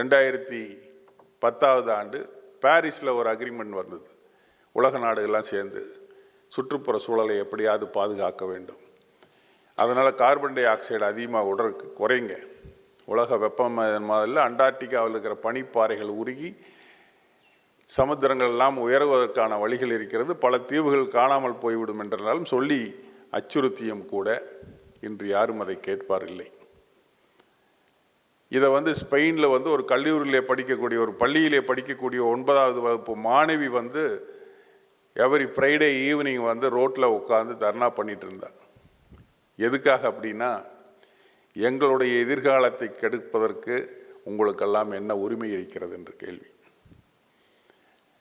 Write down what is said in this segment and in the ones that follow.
ரெண்டாயிரத்தி பத்தாவது ஆண்டு பாரிஸில் ஒரு அக்ரிமெண்ட் வந்தது. உலக நாடுகள்லாம் சேர்ந்து சுற்றுப்புற சூழலை எப்படியாவது பாதுகாக்க வேண்டும். அதனால் கார்பன் டை ஆக்சைடு அதிகமாக உடற்கு குறைங்க. உலக வெப்பமயமாதலில் அண்டார்டிகாவில் இருக்கிற பனிப்பாறைகள் உருகி சமுத்திரங்கள் எல்லாம் உயர்வதற்கான வழிகள் இருக்கிறது. பல தீவுகள் காணாமல் போய்விடும் என்றாலும் சொல்லி அச்சுறுத்தியும் கூட இன்று யாரும் அதை கேட்பார் இல்லை. இதை வந்து ஸ்பெயினில் வந்து ஒரு கல்லூரியிலே படிக்கக்கூடிய ஒரு பள்ளியிலே படிக்கக்கூடிய ஒன்பதாவது வகுப்பு மாணவி வந்து எவரி ஃப்ரைடே ஈவினிங் வந்து ரோட்டில் உட்காந்து தர்ணா பண்ணிட்டு இருந்தா. எதுக்காக அப்படின்னா எங்களுடைய எதிர்காலத்தை கெடுப்பதற்கு உங்களுக்கெல்லாம் என்ன உரிமை இருக்கிறது என்று கேள்வி.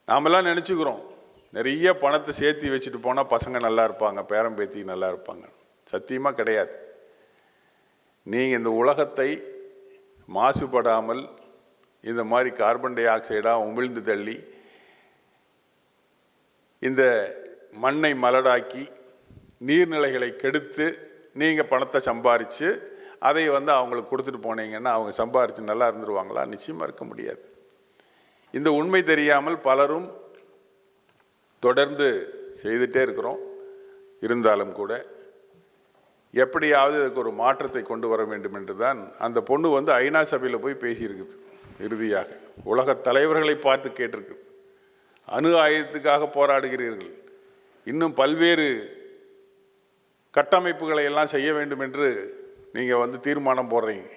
நாமெல்லாம் நினச்சிக்கிறோம் நிறைய பணத்தை சேர்த்து வச்சுட்டு போனால் பசங்க நல்லா இருப்பாங்க பேரம்பேத்தி நல்லா இருப்பாங்க. சத்தியமாக கிடையாது. நீங்கள் இந்த உலகத்தை மாசுபடாமல் இந்த மாதிரி கார்பன் டை ஆக்சைடாக உமிழ்ந்து தள்ளி இந்த மண்ணை மலடாக்கி நீர்நிலைகளை கெடுத்து நீங்கள் பணத்தை சம்பாரித்து அதை வந்து அவங்களுக்கு கொடுத்துட்டு போனீங்கன்னா அவங்க சம்பாரித்து நல்லா இருந்துருவாங்களா? நிச்சயமாக இருக்க முடியாது. இந்த உண்மை தெரியாமல் பலரும் தொடர்ந்து செய்துட்டே இருக்கிறோம். இருந்தாலும் கூட எப்படியாவது இதுக்கு ஒரு மாற்றத்தை கொண்டு வர வேண்டும் என்று தான் அந்த பொண்ணு வந்து ஐநா சபையில் போய் பேசியிருக்குது இறுதியாக. உலக தலைவர்களை பார்த்து கேட்டிருக்குது அணு ஆயுதத்துக்காக போராடுகிறீர்கள். இன்னும் பல்வேறு கட்டமைப்புகளை எல்லாம் செய்ய வேண்டும் என்று நீங்கள் வந்து தீர்மானம் போடுறீங்க.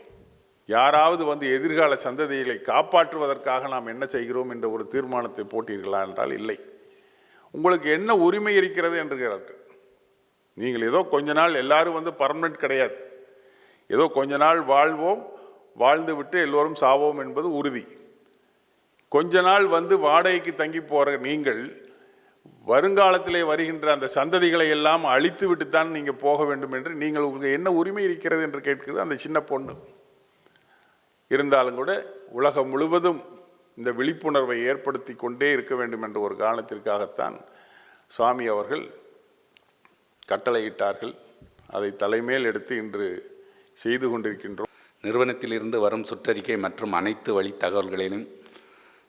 யாராவது வந்து எதிர்கால சந்ததிகளை காப்பாற்றுவதற்காக நாம் என்ன செய்கிறோம் என்ற ஒரு தீர்மானத்தை போட்டீர்களா என்றால் இல்லை. உங்களுக்கு என்ன உரிமை இருக்கிறது என்று கேட்கிறார்கள் நீங்கள் ஏதோ கொஞ்ச நாள் எல்லாரும் வந்து பர்மனெண்ட் கிடையாது. ஏதோ கொஞ்ச நாள் வாழ்வோம் வாழ்ந்து விட்டு எல்லோரும் சாவோம் என்பது உறுதி. கொஞ்ச நாள் வந்து வாடகைக்கு தங்கி போகிற நீங்கள் வருங்காலத்திலே வருகின்ற அந்த சந்ததிகளை எல்லாம் அழித்து விட்டுத்தான் நீங்கள் போக வேண்டும் என்று நீங்கள் உங்களுக்கு என்ன உரிமை இருக்கிறது என்று கேட்குது அந்த சின்ன பொண்ணு. இருந்தாலும் கூட உலகம் முழுவதும் இந்த விழிப்புணர்வை ஏற்படுத்தி கொண்டே இருக்க வேண்டும் என்ற ஒரு காரணத்திற்காகத்தான் சுவாமி அவர்கள் கட்டளையிட்டார்கள். அதை தலைமேல் எடுத்து இன்று செய்து கொண்டிருக்கின்றோம். நிறுவனத்திலிருந்து வரும் சுற்றறிக்கை மற்றும் அனைத்து வழி தகவல்களையும்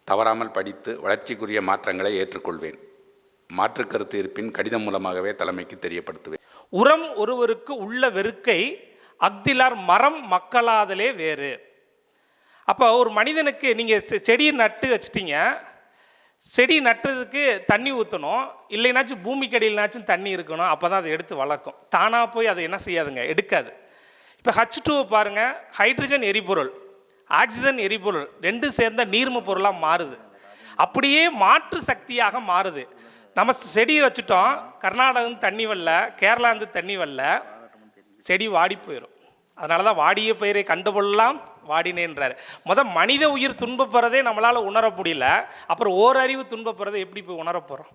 தவறாமல் படித்து வளர்ச்சிக்குரிய மாற்றங்களை ஏற்றுக்கொள்வேன். மாற்று கருத்து இருப்பின் கடிதம் மூலமாகவே தலைமைக்கு தெரியப்படுத்துவேன். உரம் ஒருவருக்கு உள்ள வெறுக்கை அக்திலார் மரம் மக்களாதலே வேறு. அப்போ ஒரு மனிதனுக்கு நீங்கள் செடியை நட்டு வச்சிட்டீங்க. செடி நட்டுறதுக்கு தண்ணி ஊற்றணும் இல்லைனாச்சும் பூமிக்கு அடியில்னாச்சும் தண்ணி இருக்கணும். அப்போ தான் அதை எடுத்து வளர்க்கும். தானாக போய் அதை என்ன செய்யாதுங்க? எடுக்காது. இப்போ ஹச் டூ பாருங்கள் ஹைட்ரஜன் எரிபொருள் ஆக்சிஜன் எரிபொருள் ரெண்டும் சேர்ந்த நீர்ம பொருளாக மாறுது. அப்படியே மாற்று சக்தியாக மாறுது. நம்ம செடியை வச்சுட்டோம். கர்நாடகம் தண்ணி வரல. கேரளாந்து தண்ணி வரல. செடி வாடி போயிடும் அதனால தான் வாடிய பயிரை கண்டுபொள்ளலாம் வாடினேன்றார். மொதல் மனித உயிர் துன்பப்படுறதே நம்மளால் உணர முடியல. அப்புறம் ஓரறிவு துன்பப்படுறதை எப்படி போய் உணர போகிறோம்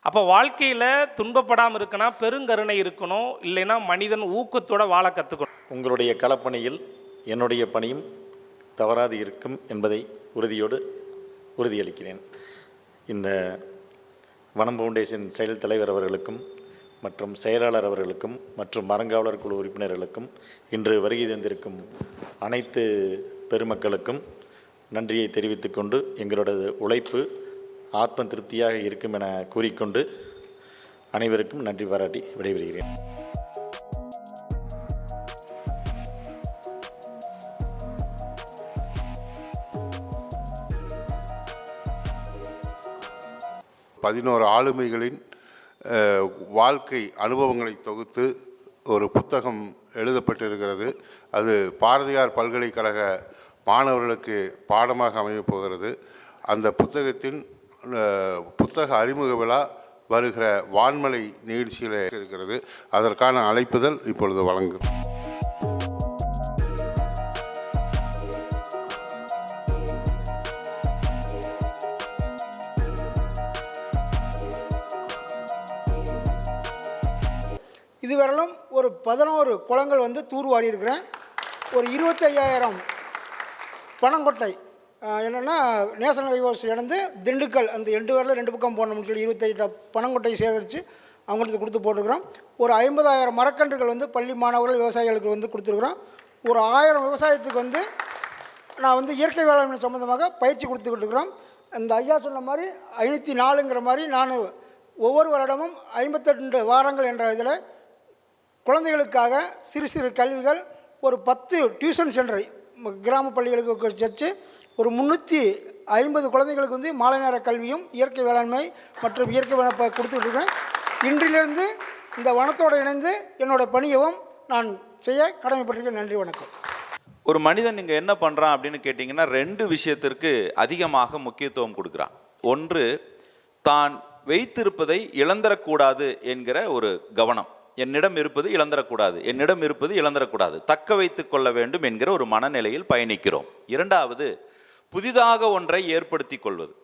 அப்போ வாழ்க்கையில் துன்பப்படாமல் இருக்கனா பெருங்கருணை இருக்கணும் இல்லைன்னா மனிதன் ஊக்கத்தோட வாழ கற்றுக்கணும் உங்களுடைய களப்பணியில் என்னுடைய பணியும் தவறாது இருக்கும் என்பதை உறுதியோடு உறுதியளிக்கிறேன். இந்த வனம் ஃபவுண்டேஷன் செயல் தலைவர் அவர்களுக்கும் மற்றும் செயலாளர் அவர்களுக்கும் மற்றும் மரங்காவலர் குழு உறுப்பினர்களுக்கும் இன்று வருகை தந்திருக்கும் அனைத்து பெருமக்களுக்கும் நன்றியை தெரிவித்துக்கொண்டு எங்களோட உழைப்பு ஆத்ம திருப்தியாக இருக்கும் என கூறிக்கொண்டு அனைவருக்கும் நன்றி பாராட்டி விடைபெறுகிறேன். பதினோரு ஆளுமைகளின் வாழ்க்கை அனுபவங்களை தொகுத்து ஒரு புத்தகம் எழுதப்பட்டிருக்கிறது. அது பாரதியார் பல்கலைக்கழக மாணவர்களுக்கு பாடமாக அமையப் போகிறது. அந்த புத்தகத்தின் புத்தக அறிமுக விழா வருகிற வான்மலை நிகழ்ச்சியில் இருக்கிறது. அதற்கான அழைப்புதல் இப்பொழுது வழங்கும். இதுவரையிலும் ஒரு பதினோரு குளங்கள் வந்து தூர்வாடி இருக்கிறேன். ஒரு இருபத்தையாயிரம் பனங்கொட்டை என்னென்னா நேஷனல் ஹைவேஸ் இடந்து திண்டுக்கல் அந்த ரெண்டு பேரில் ரெண்டு பக்கம் போடணும்னு சொல்லி இருபத்தெட்டு பனங்கொட்டை சேகரித்து அவங்களுக்கு கொடுத்து போட்டுக்கிறோம். ஒரு ஐம்பதாயிரம் மரக்கன்றுகள் வந்து பள்ளி மாணவர்கள் விவசாயிகளுக்கு வந்து கொடுத்துருக்குறோம். ஒரு ஆயிரம் விவசாயத்துக்கு வந்து நான் வந்து இயற்கை வேளாண்மை சம்மந்தமாக பயிற்சி கொடுத்துக்கிட்டு இருக்கிறோம். இந்த ஐயா சொன்ன மாதிரி ஐநூற்றி நாலுங்கிற மாதிரி நான் ஒவ்வொரு வருடமும் ஐம்பத்தெண்டு வாரங்கள் என்ற இதில் குழந்தைகளுக்காக சிறு சிறு கல்விகள் ஒரு பத்து டியூஷன் சென்டர் கிராம பள்ளிகளுக்கு வச்சு ஒரு முந்நூற்றி ஐம்பது குழந்தைகளுக்கு வந்து மாலை நேர கல்வியும் இயற்கை வேளாண்மை மற்றும் இயற்கை வேளாண் ப- இன்றிலிருந்து இந்த வனத்தோடு இணைந்து என்னோட பணியவும் நான் செய்ய கடமைப்பட்டிருக்கேன். நன்றி வணக்கம். ஒரு மனிதன் நீங்கள் என்ன பண்ணுறான் அப்படின்னு கேட்டிங்கன்னா ரெண்டு விஷயத்திற்கு அதிகமாக முக்கியத்துவம் கொடுக்குறான். ஒன்று தான் வைத்திருப்பதை இழந்தரக்கூடாது என்கிற ஒரு கவனம். என்னிடம் இருப்பது இழந்தரக்கூடாது என்னிடம் இருப்பது இழந்தரக்கூடாது தக்க வைத்து கொள்ள வேண்டும் என்கிற ஒரு மனநிலையில் பயணிக்கிறோம். இரண்டாவது புதிதாக ஒன்றை ஏற்படுத்தி கொள்வது.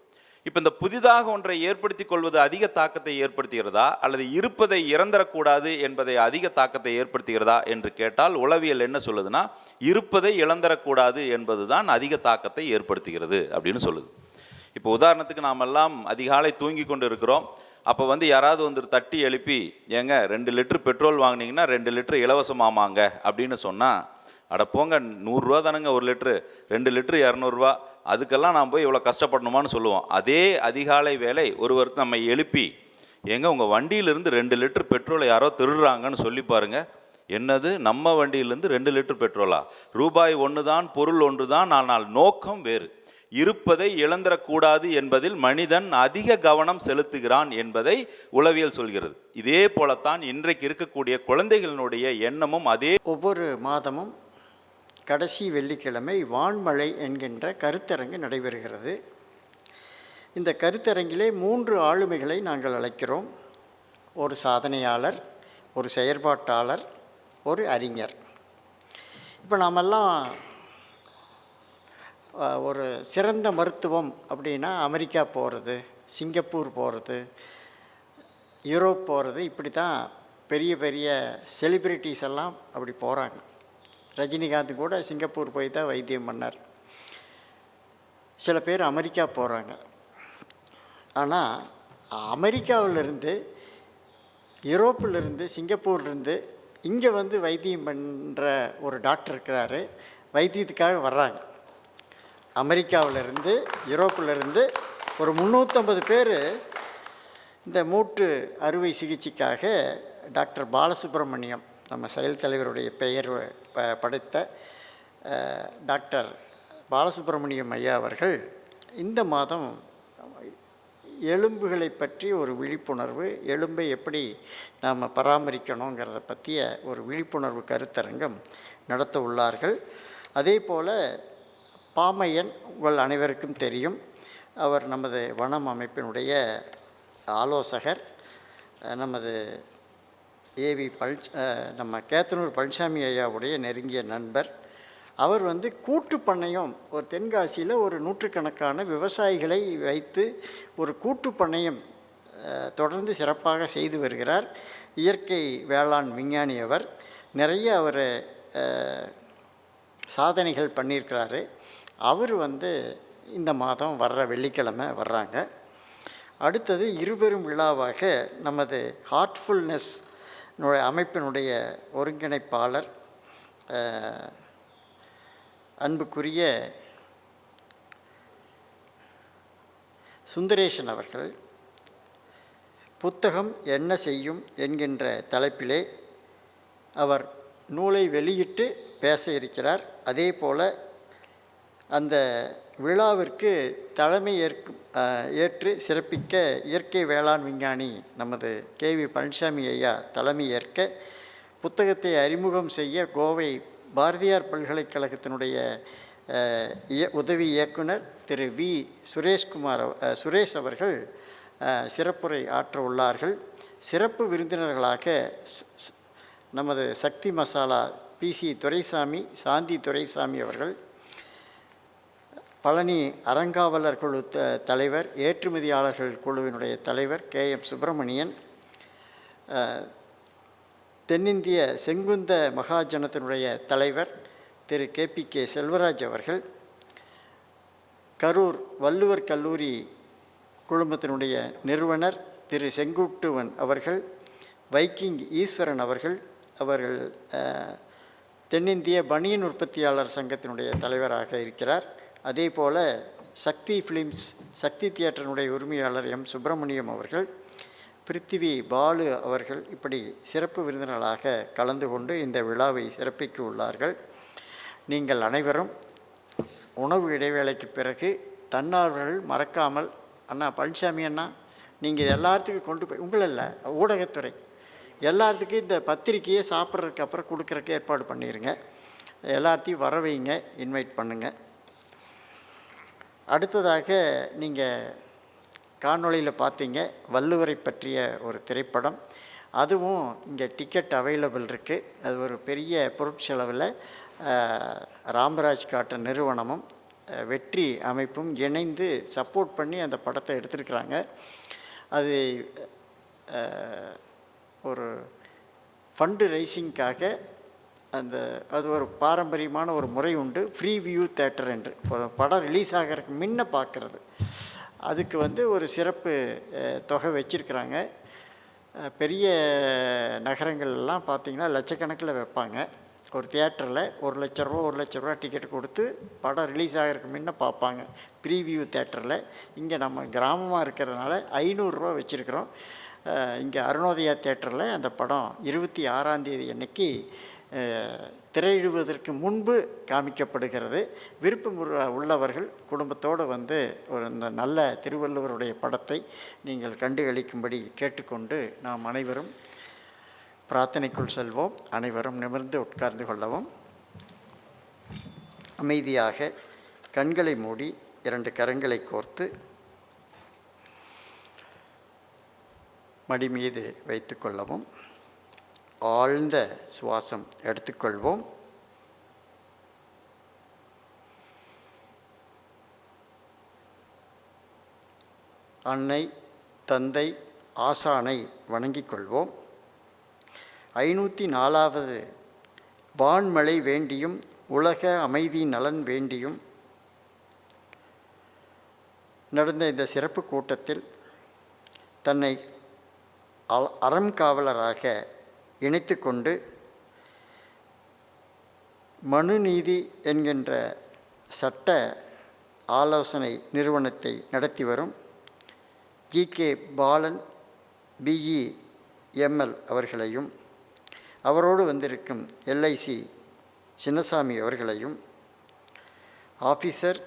இப்போ இந்த புதிதாக ஒன்றை ஏற்படுத்தி கொள்வது அதிக தாக்கத்தை ஏற்படுத்துகிறதா? அல்லது இருப்பதை இறந்தரக்கூடாது என்பதை அதிக தாக்கத்தை ஏற்படுத்துகிறதா? என்று கேட்டால் உளவியல் என்ன சொல்லுதுன்னா இருப்பதை இழந்தரக்கூடாது என்பதுதான் அதிக தாக்கத்தை ஏற்படுத்துகிறது அப்படின்னு சொல்லுது. இப்போ உதாரணத்துக்கு நாம் எல்லாம் அதிகாலை தூங்கி கொண்டு இருக்கிறோம் அப்போ வந்து யாராவது வந்து தட்டி எழுப்பி ஏங்க ரெண்டு லிட்டர் பெட்ரோல் வாங்கினீங்கன்னா ரெண்டு லிட்டர் இலவசமாமாங்க அப்படின்னு சொன்னால் அட போங்க நூறுரூவா தானுங்க ஒரு லிட்ரு ரெண்டு லிட்ரு இரநூறுவா அதுக்கெல்லாம் நான் போய் இவ்வளோ கஷ்டப்படணுமான்னு சொல்லுவோம். அதே அதிகாலை வேலை ஒருவர் நம்ம எழுப்பி ஏங்க உங்கள் வண்டியிலேருந்து ரெண்டு லிட்டர் பெட்ரோலை யாரோ திருடுறாங்கன்னு சொல்லி பாருங்க என்னது நம்ம வண்டியிலேருந்து ரெண்டு லிட்டர் பெட்ரோலா? ரூபாய் ஒன்று தான் பொருள் ஒன்று தான் ஆனால் நோக்கம் வேறு. இருப்பதை இழந்துடக்கூடாது என்பதில் மனிதன் அதிக கவனம் செலுத்துகிறான் என்பதை உளவியல் சொல்கிறது. இதே போலத்தான் இன்றைக்கு இருக்கக்கூடிய குழந்தைகளினுடைய எண்ணமும் அதே ஒவ்வொரு மாதமும் கடைசி வெள்ளிக்கிழமை வான்மழை என்கின்ற கருத்தரங்கு நடைபெறுகிறது. இந்த கருத்தரங்கிலே மூன்று ஆளுமைகளை நாங்கள் அழைக்கிறோம். ஒரு சாதனையாளர் ஒரு செயற்பாட்டாளர் ஒரு அறிஞர். இப்போ நாமெல்லாம் ஒரு சிறந்த மருத்துவம் அப்படின்னா அமெரிக்கா போகிறது சிங்கப்பூர் போகிறது யூரோப் போகிறது இப்படி தான் பெரிய பெரிய செலிப்ரிட்டிஸ் எல்லாம் அப்படி போகிறாங்க ரஜினிகாந்த் கூட சிங்கப்பூர் போய் தான் வைத்தியம் பண்ணார். சில பேர் அமெரிக்கா போகிறாங்க ஆனால் அமெரிக்காவிலிருந்து யூரோப்பிலிருந்து சிங்கப்பூர்லேருந்து இங்கே வந்து வைத்தியம் பண்ணுற ஒரு டாக்டர் இருக்கிறாரு. வைத்தியத்துக்காக வர்றாங்க. அமெரிக்காவிலிருந்து யூரோப்பிலேருந்து ஒரு முந்நூற்றம்பது பேர் இந்த மூட்டு அறுவை சிகிச்சைக்காக டாக்டர் பாலசுப்ரமணியம் நம்ம செயல் தலைவருடைய பெயர் ப- படைத்த டாக்டர் பாலசுப்ரமணியம் ஐயா அவர்கள் இந்த மாதம் எலும்புகளை பற்றி ஒரு விழிப்புணர்வு எலும்பை எப்படி நாம் பராமரிக்கணுங்கிறத பற்றிய ஒரு விழிப்புணர்வு கருத்தரங்கம் நடத்த உள்ளார்கள். அதே போல் பாமையன் உங்கள் அனைவருக்கும் தெரியும். அவர் நமது வனம் அமைப்பினுடைய ஆலோசகர். நமது ஏவி பழ் நம்ம கேத்தனூர் பழனிசாமி ஐயாவுடைய நெருங்கிய நண்பர். அவர் வந்து கூட்டு பண்ணையம் ஒரு தென்காசியில் ஒரு நூற்றுக்கணக்கான விவசாயிகளை வைத்து ஒரு கூட்டு பண்ணையம் தொடர்ந்து சிறப்பாக செய்து வருகிறார். இயற்கை வேளாண் விஞ்ஞானி அவர். நிறைய அவர் சாதனைகள் பண்ணியிருக்கிறாரு. அவர் வந்து இந்த மாதம் வர்ற வெள்ளிக்கிழமை வர்றாங்க. அடுத்தது இருபெரும் விழாவாக நமது ஹார்ட்ஃபுல்னஸ் அமைப்பினுடைய ஒருங்கிணைப்பாளர் அன்புக்குரிய சுந்தரேசன் அவர்கள் புத்தகம் என்ன செய்யும்? என்கின்ற தலைப்பிலே அவர் நூலை வெளியிட்டு பேச இருக்கிறார். அதே போல் அந்த விழாவிற்கு தலைமை ஏற்கும் ஏற்று சிறப்பிக்க இயற்கை வேளாண் விஞ்ஞானி நமது கே வி பழனிசாமி ஐயா தலைமை ஏற்க புத்தகத்தை அறிமுகம் செய்ய கோவை பாரதியார் பல்கலைக்கழகத்தினுடைய இய- உதவி இயக்குனர் திரு வி. சுரேஷ்குமார் சுரேஷ் அவர்கள் சிறப்புரை ஆற்ற உள்ளார்கள். சிறப்பு விருந்தினர்களாக நமது சக்தி மசாலா பிசி துரைசாமி சாந்தி துரைசாமி அவர்கள் பழனி அறங்காவலர் குழு த தலைவர் ஏற்றுமதியாளர்கள் குழுவினுடைய தலைவர் கே. எம். சுப்பிரமணியன் தென்னிந்திய செங்குந்த மகாஜனத்தினுடைய தலைவர் Thiru. K. P. K. Selvaraj அவர்கள் கரூர் வள்ளுவர் கல்லூரி குழுமத்தினுடைய நிறுவனர் திரு. செங்குட்டுவன் அவர்கள் வைக்கிங் ஈஸ்வரன் அவர்கள் அவர்கள் தென்னிந்திய பனியன் உற்பத்தியாளர் சங்கத்தினுடைய தலைவராக இருக்கிறார். அதே போல் சக்தி ஃபிலிம்ஸ் சக்தி தியேட்டரினுடைய உரிமையாளர் எம். சுப்பிரமணியம் அவர்கள் பிருத்திவி பாலு அவர்கள் இப்படி சிறப்பு விருந்தினர்களாக கலந்து கொண்டு இந்த விழாவை சிறப்பிக்க உள்ளார்கள். நீங்கள் அனைவரும் உணவு இடைவேளைக்கு பிறகு தன்னார்வர்கள் மறக்காமல் அண்ணா பழனிசாமி அண்ணா நீங்கள் எல்லாத்துக்கும் கொண்டு போய் உங்களில் ஊடகத்துறை. எல்லாத்துக்கும் இந்த பத்திரிக்கையை சாப்பிட்றதுக்கு அப்புறம் கொடுக்குறக்கு ஏற்பாடு பண்ணிடுங்க எல்லாத்தையும் வர வைங்க இன்வைட் பண்ணுங்கள் அடுத்ததாக நீங்கள் காணொளியில் பார்த்தீங்க வள்ளுவரை பற்றிய ஒரு திரைப்படம். அதுவும் இங்கே டிக்கெட் அவைலபிள் இருக்குது அது ஒரு பெரிய பொருட்செலவில் ராமராஜ் காட்டன் நிறுவனமும் வெற்றி அமைப்பும் இணைந்து சப்போர்ட் பண்ணி அந்த படத்தை எடுத்திருக்கிறாங்க. அது ஒரு ஃபண்டு ரைசிங்க்காக அந்த அது ஒரு பாரம்பரியமான ஒரு முறை உண்டு. ஃப்ரீ வியூ தேட்டர் என்று. ஒரு படம் ரிலீஸ் ஆகிறதுக்கு முன்ன பார்க்குறது அதுக்கு வந்து ஒரு சிறப்பு தொகை வச்சுருக்குறாங்க. பெரிய நகரங்கள்லாம் பார்த்திங்கன்னா லட்சக்கணக்கில் வைப்பாங்க. ஒரு தியேட்டரில் ஒரு லட்ச ரூபா ஒரு லட்ச ரூபா டிக்கெட் கொடுத்து படம் ரிலீஸ் ஆகிறதுக்கு முன்ன பார்ப்பாங்க ப்ரீவியூ தேட்டரில் இங்கே நம்ம கிராமமாக இருக்கிறதுனால ஐநூறுரூவா வச்சுருக்குறோம். இங்கே அருணோதயா தேட்டரில் அந்த படம் இருபத்தி ஆறாம் தேதி அன்னைக்கு திரையிடுவதற்கு முன்பு காமிக்கப்படுகிறது. விருப்பம் உள்ளவர்கள் குடும்பத்தோடு வந்து ஒரு இந்த நல்ல திருவள்ளுவருடைய படத்தை நீங்கள் கண்டுகளிக்கும்படி கேட்டுக்கொண்டு நாம் அனைவரும் பிரார்த்தனைக்குள் செல்வோம். அனைவரும் நிமிர்ந்து உட்கார்ந்து கொள்ளவும். அமைதியாக கண்களை மூடி இரண்டு கரங்களை கோர்த்து மடி மீது வைத்துக்கொள்ளவும் ஆழ்ந்த சுவாசம் எடுத்துக்கொள்வோம். அன்னை தந்தை ஆசானை வணங்கிக் கொள்வோம். ஐநூற்றி நாலாவது வான்மழை வேண்டியும் உலக அமைதி நலன் வேண்டியும். நடந்த இந்த சிறப்பு கூட்டத்தில் தன்னை அ- அறம் காவலராக இணைத்து கொண்டு மனுநீதி என்கின்ற சட்ட ஆலோசனை நிறுவனத்தை நடத்தி வரும் G K Balan BE ML அவர்களையும் அவரோடு வந்திருக்கும் எல்ஐசி சின்னசாமி அவர்களையும் officer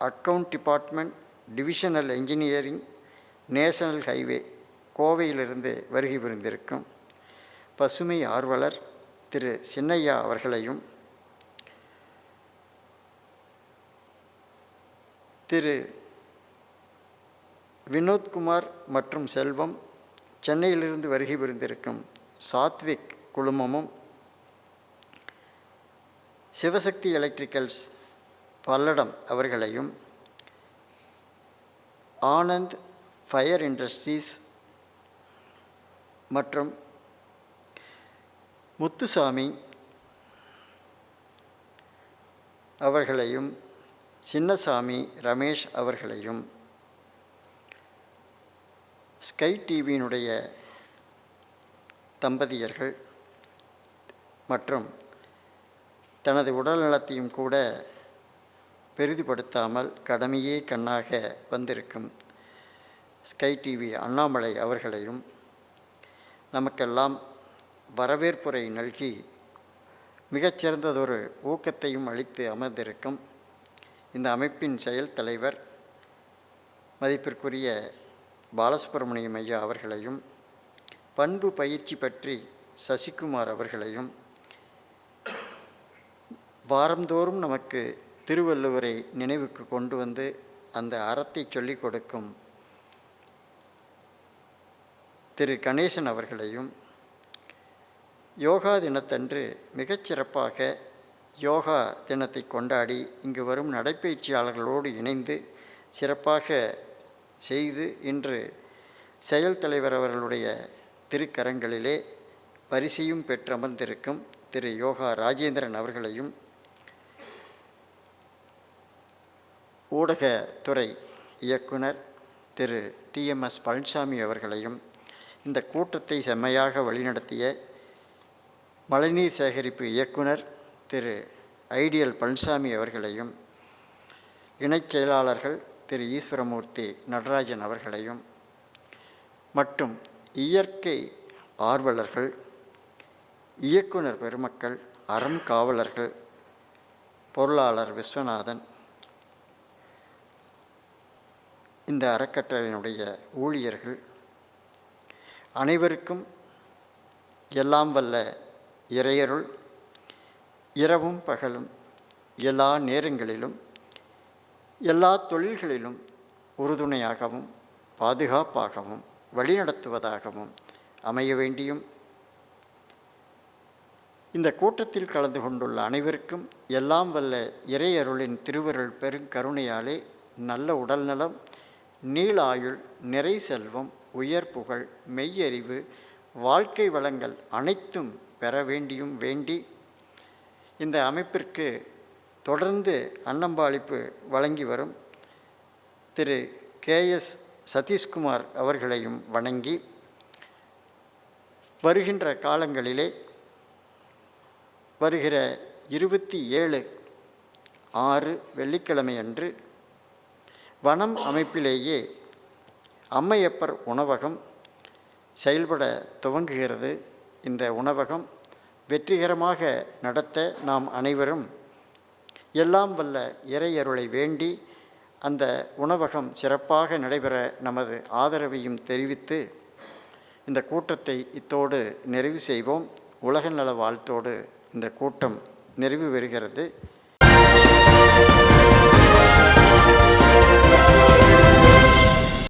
account department divisional engineering national highway கோவையிலிருந்து வருகை புரிந்திருக்கும் பசுமை ஆர்வலர் திரு சின்னையா அவர்களையும் திரு வினோத்குமார் மற்றும் செல்வம் சென்னையிலிருந்து வருகை புரிந்திருக்கும் சாத்விக் குழுமமும் சிவசக்தி எலக்ட்ரிக்கல்ஸ் பல்லடம் அவர்களையும் ஆனந்த் ஃபயர் இண்டஸ்ட்ரீஸ் மற்றும் முத்துசாமி அவர்களையும் சின்னசாமி ரமேஷ் அவர்களையும் ஸ்கை டிவியினுடைய தம்பதியர்கள் மற்றும் தனது உடல் நலத்தையும் கூட பெரிதுபடுத்தாமல் கடமையே கண்ணாக வந்திருக்கும் ஸ்கை டிவி அண்ணாமலை அவர்களையும் நமக்கெல்லாம் வரவேற்புரை நல்கி மிகச்சிறந்ததொரு ஊக்கத்தையும் அளித்து அமர்ந்திருக்கும் இந்த அமைப்பின் செயல் தலைவர் மதிப்பிற்குரிய பாலசுப்ரமணியம் ஐயா அவர்களையும் பண்பு பயிற்சி பற்றி சசிகுமார் அவர்களையும் வாரந்தோறும் நமக்கு திருவள்ளுவரை நினைவுக்கு கொண்டு வந்து அந்த அறத்தை சொல்லிக் கொடுக்கும் திரு கணேசன் அவர்களையும் யோகா தினத்தன்று மிகச்சிறப்பாக யோகா தினத்தை கொண்டாடி இங்கு வரும் நடைப்பயிற்சியாளர்களோடு இணைந்து சிறப்பாக செய்து இன்று செயல் தலைவர் அவர்களுடைய திருக்கரங்களிலே பரிசையும் பெற்று அமர்ந்திருக்கும் திரு யோகா ராஜேந்திரன் அவர்களையும் ஊடகத்துறை இயக்குனர் திரு டிஎம்எஸ் பழனிசாமி அவர்களையும் இந்த கூட்டத்தை செம்மையாக வழிநடத்திய மழைநீர் சேகரிப்பு இயக்குனர் திரு ஐடியல் பழனிசாமி அவர்களையும் இணைச் செயலாளர்கள் திரு ஈஸ்வரமூர்த்தி நடராஜன் அவர்களையும் மற்றும் இயற்கை ஆர்வலர்கள் இயக்குனர் பெருமக்கள் அறம் காவலர்கள் பொருளாளர் விஸ்வநாதன் இந்த அறக்கட்டளையினுடைய ஊழியர்கள் அனைவருக்கும் எல்லாம் வல்ல இறையருள் இரவும் பகலும் எல்லா நேரங்களிலும் எல்லா தொழில்களிலும் உறுதுணையாகவும் பாதுகாப்பாகவும் வழிநடத்துவதாகவும் அமைய வேண்டியும். இந்த கூட்டத்தில் கலந்து கொண்டுள்ள அனைவருக்கும் எல்லாம் வல்ல இறையருளின் திருவருள் பெருங்கருணையாலே நல்ல உடல்நலம் நீளாயுள் நிறை செல்வம் உயர் புகழ் மெய்யறிவு வாழ்க்கை வளங்கள் அனைத்தும் பெற வேண்டியும் வேண்டி இந்த அமைப்பிற்கு தொடர்ந்து அன்னம்பாளிப்பு வழங்கி வரும். திரு கே எஸ் சதீஷ்குமார் அவர்களையும் வணங்கி வருகின்ற காலங்களிலே வருகிற இருபத்தி ஏழு ஆறு வெள்ளிக்கிழமை அன்று வனம் அமைப்பிலேயே அம்மையப்பர் உணவகம் செயல்பட துவங்குகிறது. இந்த உணவகம் வெற்றிகரமாக நடத்த நாம் அனைவரும் எல்லாம் வல்ல இறையருளை வேண்டி அந்த உணவகம் சிறப்பாக நடைபெற நமது ஆதரவையும் தெரிவித்து இந்த கூட்டத்தை இத்தோடு நிறைவு செய்வோம். உலக நல வாழ்த்தோடு இந்த கூட்டம் நிறைவு பெறுகிறது.